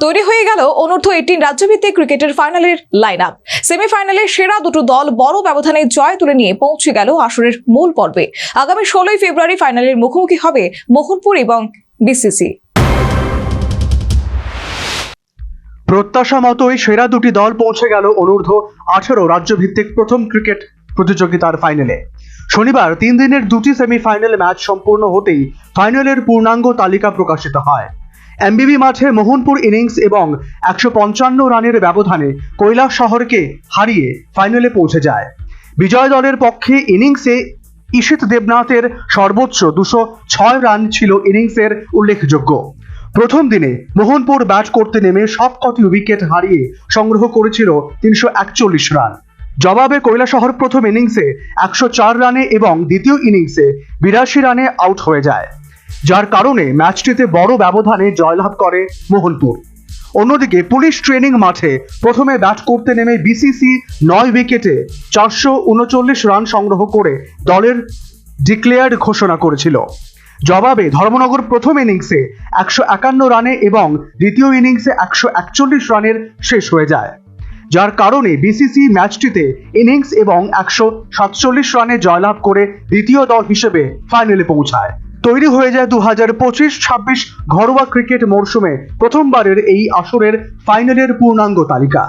তৈরি হয়ে গেল অনূর্ধ্ব এইটিন রাজ্যভিত্তিক ক্রিকেটের ফাইনালের লাইন আপ সেমিফাইনালে সেরা দুটো দল বড় ব্যবধানে জয় তুলে নিয়ে পৌঁছে গেল আসরের মূল পর্বে। আগামী ষোলোই ফেব্রুয়ারি ফাইনালের মুখোমুখি হবে মোহনপুর এবং বিসিসি। প্রত্যাশা মতোই সেরা দুটি দল পৌঁছে গেল অনূর্ধ্ব আঠেরো রাজ্যভিত্তিক প্রথম ক্রিকেট প্রতিযোগিতার ফাইনালে। শনিবার তিন দিনের দুটি সেমিফাইনাল ম্যাচ সম্পূর্ণ হতেই ফাইনালের পূর্ণাঙ্গ তালিকা প্রকাশিত হয়। এমবিবি মাঠে মোহনপুর ইনিংস এবং একশো পঞ্চান্ন রানের ব্যবধানে কৈলাস শহরকে হারিয়ে ফাইনালে পৌঁছে যায়। বিজয় দলের পক্ষে ইনিংসে ঈশিত দেবনাথের সর্বোচ্চ দুশো ছয় রান ছিল ইনিংসের উল্লেখযোগ্য। প্রথম দিনে মোহনপুর ব্যাট করতে নেমে সবকটি উইকেট হারিয়ে সংগ্রহ করেছিল তিনশো একচল্লিশ রান। জবাবে কৈলাসহর প্রথম ইনিংসে একশো চার রানে এবং দ্বিতীয় ইনিংসে বিরাশি রানে আউট হয়ে যায়। যার কারণে ম্যাচটিতে বড় ব্যবধানে জয়লাভ করে মোহনপুর। অন্যদিকে পুলিশ ট্রেনিং মাঠে প্রথমে ব্যাট করতে নেমে বিসিসি নয় উইকেটে চারশো উনচল্লিশ রান সংগ্রহ করে দলের ডিক্লেয়ার্ড ঘোষণা করেছিল। জবাবে ধর্মনগর প্রথম ইনিংসে একশো একান্ন রানে এবং দ্বিতীয় ইনিংসে একশো একচল্লিশ রানের শেষ হয়ে যায়। যার কারণে বিসিসি ম্যাচটিতে ইনিংস এবং একশো সাতচল্লিশ রানে জয়লাভ করে দ্বিতীয় দল হিসেবে ফাইনালে পৌঁছায়। তৈরি হয়ে যায় দু হাজার পঁচিশ ছাব্বিশ ঘরোয়া ক্রিকেট মরশুমে প্রথমবারের এই আসরের ফাইনালের পূর্ণাঙ্গ তালিকা।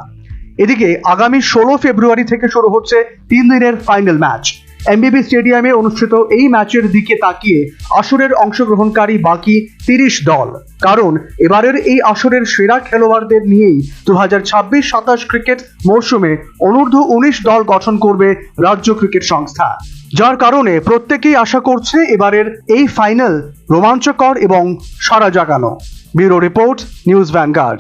এদিকে আগামী ষোলো ফেব্রুয়ারি থেকে শুরু হচ্ছে তিন দিনের ফাইনাল ম্যাচ। এমবিবি স্টেডিয়ামে অনুষ্ঠিত এই ম্যাচের দিকে তাকিয়ে আসরের অংশগ্রহণকারী বাকি তিরিশ দল। কারণ এবারের এই আসরের সেরা খেলোয়াড়দের নিয়েই দু হাজার ছাব্বিশ সাতাশ ক্রিকেট মরশুমে অনূর্ধ্ব উনিশ দল গঠন করবে রাজ্য ক্রিকেট সংস্থা। যার কারণে প্রত্যেকেই আশা করছে এবারের এই ফাইনাল রোমাঞ্চকর এবং সারা জাগানো। Bureau report, news Vanguard.